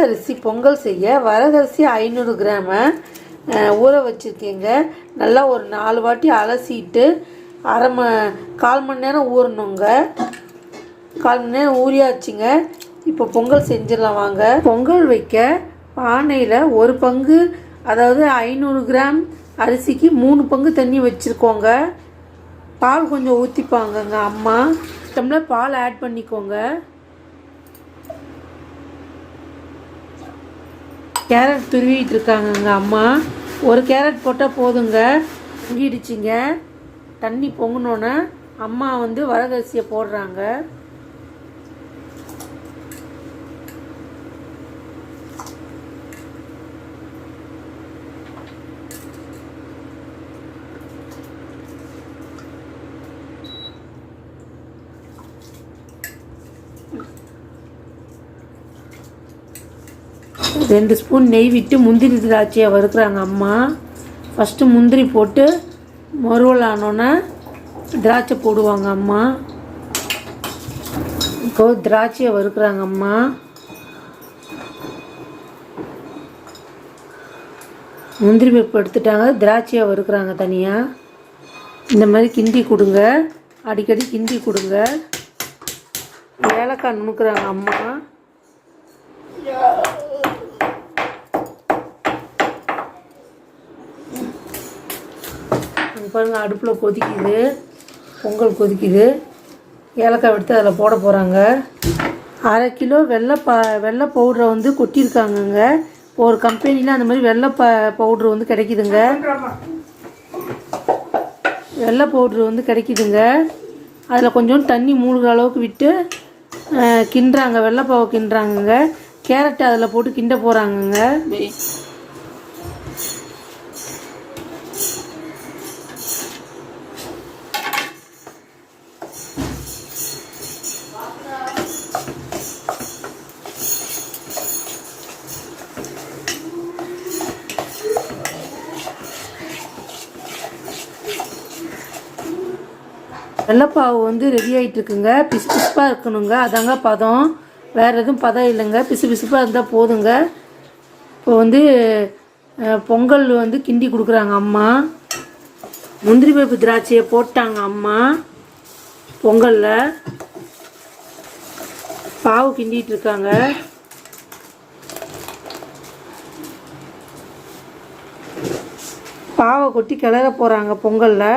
வரகரிசி பொங்கல் செய்ய வரகரிசி ஐநூறு கிராமை ஊற வச்சுருக்கேங்க. நல்லா ஒரு நாலு வாட்டி அலசிட்டு அரை ம கால் மணி நேரம் ஊறணுங்க. கால் மணி நேரம் ஊறியாச்சுங்க. இப்போ பொங்கல் செஞ்சிடலாம் வாங்க. பொங்கல் வைக்க பானையில் ஒரு பங்கு அதாவது ஐநூறு கிராம் அரிசிக்கு மூணு பங்கு தண்ணி வச்சுருக்கோங்க. பால் கொஞ்சம் ஊற்றிப்பாங்கங்க அம்மா. டம்ளர் பால் ஆட் பண்ணிக்கோங்க. கேரட் துருவிட்டு இருக்காங்கங்க அம்மா. ஒரு கேரட் போட்டால் போதுங்க. பொங்கிடுச்சிங்க தண்ணி பொங்கினோன்னே அம்மா வந்து வரகரிசியை போடுறாங்க. ரெண்டு ஸ்பூன் நெய் விட்டு முந்திரி திராட்சையை வறுக்கிறாங்க அம்மா. ஃபஸ்ட்டு முந்திரி போட்டு மறுவல் ஆனோன்னே திராட்சை போடுவாங்க அம்மா. இப்போ திராட்சையை வறுக்கிறாங்க அம்மா. முந்திரி பருப்பு எடுத்துட்டாங்க திராட்சையை வறுக்கிறாங்க தனியாக இந்த மாதிரி கிண்டி கொடுங்க. அடிக்கடி கிண்டி கொடுங்க. ஏலக்காய் நுணுக்கிறாங்க அம்மா. அங்கே பாருங்கள் அடுப்பில் கொதிக்குது. பொங்கல் கொதிக்குது. ஏலக்காய் எடுத்து அதில் போட போகிறாங்க அரை கிலோ வெள்ளை ப வெள்ளை பவுடரை வந்து கொட்டியிருக்காங்கங்க. ஒரு கம்பெனியில் அந்த மாதிரி வெள்ளை ப பவுட்ரு வந்து கிடைக்குதுங்க. வெள்ளை பவுட்ரு வந்து கிடைக்குதுங்க. அதில் கொஞ்சம் தண்ணி மூழ்கிற அளவுக்கு விட்டு கிண்டுறாங்க. வெள்ளைப்பாவை கிண்டுறாங்கங்க. கேரட் அதில் போட்டு கிண்ட போகிறாங்கங்க வெள்ளைப்பாவு வந்து ரெடி ஆகிட்டு இருக்குங்க பிசு பிசுப்பாக இருக்கணுங்க. அதாங்க பதம். வேறு எதுவும் பதம் இல்லைங்க. பிசு பிசுப்பாக இருந்தால் போதுங்க. இப்போ வந்து பொங்கல் வந்து கிண்டி கொடுக்குறாங்க அம்மா. முந்திரி பருப்பு திராட்சையை போட்டாங்க அம்மா. பொங்கலில். பாவு கிண்டிகிட்டு இருக்காங்க பாவை கொட்டி கிளற போகிறாங்க பொங்கலில்.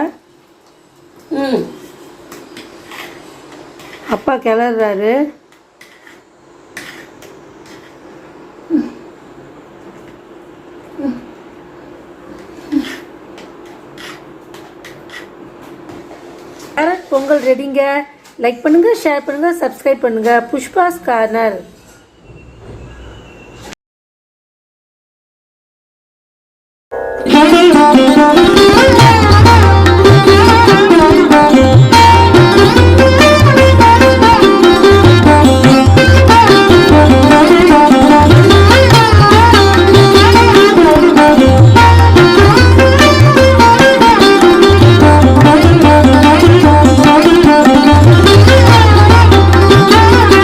அப்பா கிளறாரு கேரட் பொங்கல் ரெடிங்க லைக் பண்ணுங்க ஷேர் பண்ணுங்க சப்ஸ்கிரைப் பண்ணுங்க. புஷ்பாஸ் கார்னர்.